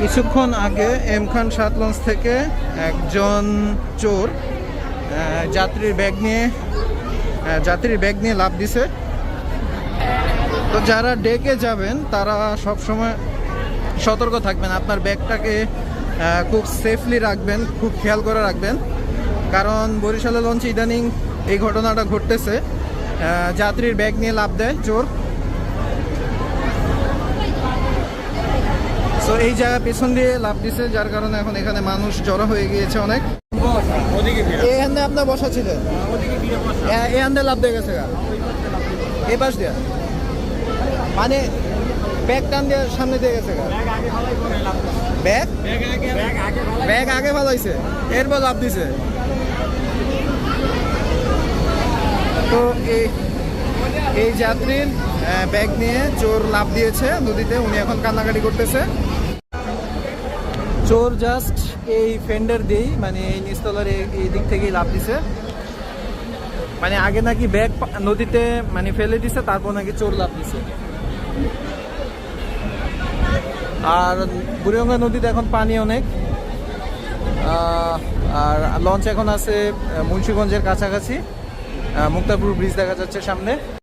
কিছুক্ষণ আগে এম খান সাত লঞ্চ থেকে একজন চোর যাত্রীর ব্যাগ নিয়ে যাত্রীর ব্যাগ নিয়ে লাভ দিছে। তো যারা ডেকে যাবেন, তারা সব সময় সতর্ক থাকবেন। আপনার ব্যাগটাকে খুব সেফলি রাখবেন, খুব খেয়াল করে রাখবেন। কারণ বরিশালে লঞ্চে ইদানিং এই ঘটনাটা ঘটতেছে। যাত্রীর ব্যাগ নিয়ে লাভ দেয় চোর। এই জায়গা পেছন দিয়ে লাভ দিছে, যার কারণে এখন এখানে মানুষ জড়ো হয়ে গিয়েছে অনেক। এখানে আপনার বসা ছিলেন এখানে লাভ দিয়ে গেছে এ পাশ দিয়া। মানে ব্যাগ টান দিয়ে সামনে দিয়ে গেছে ব্যাগ? ব্যাগ আগে হয়েছে এরপর লাভ দিছে। তো এই এই যাত্রীর ব্যাগ নিয়ে চোর লাভ দিয়েছে নদীতে, উনি এখন কান্নাকাটি করতেছে। চোর জাস্ট এই ফেন্ডার দিয়েই মানে এই নিচতলার এই দিক থেকেই লাভ দিছে। মানে আগে নাকি ব্যাগ নদীতে মানে ফেলে দিছে, তারপর নাকি চোর লাভ দিছে। আর বুড়িগঙ্গা নদীতে এখন পানি অনেক। আর লঞ্চ এখন আছে মুন্সিগঞ্জের কাছাকাছি। মুক্তাপুর ব্রিজ দেখা যাচ্ছে সামনে।